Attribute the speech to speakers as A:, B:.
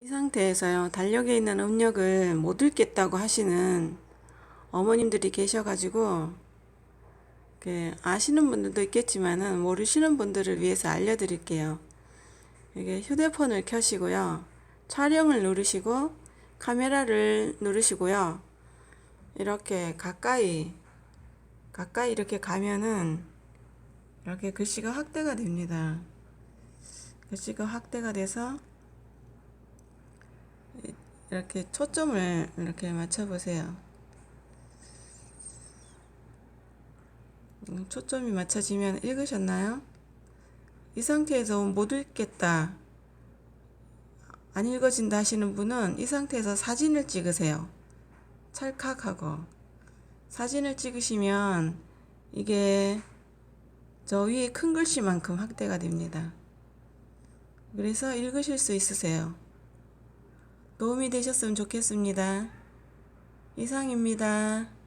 A: 이 상태에서요, 달력에 있는 음력을 못 읽겠다고 하시는 어머님들이 계셔가지고, 그 아시는 분들도 있겠지만은 모르시는 분들을 위해서 알려드릴게요. 이게 휴대폰을 켜시고요, 촬영을 누르시고, 카메라를 누르시고요, 이렇게 가까이, 가까이 이렇게 가면은, 이렇게 글씨가 확대가 됩니다. 글씨가 확대가 돼서, 이렇게 초점을 이렇게 맞춰보세요. 음, 초점이 맞춰지면 읽으셨나요? 이 상태에서 못 읽겠다, 안 읽어진다 하시는 분은 이 상태에서 사진을 찍으세요. 찰칵하고. 사진을 찍으시면 이게 저 위에 큰 글씨만큼 확대가 됩니다. 그래서 읽으실 수 있으세요. 도움이 되셨으면 좋겠습니다. 이상입니다.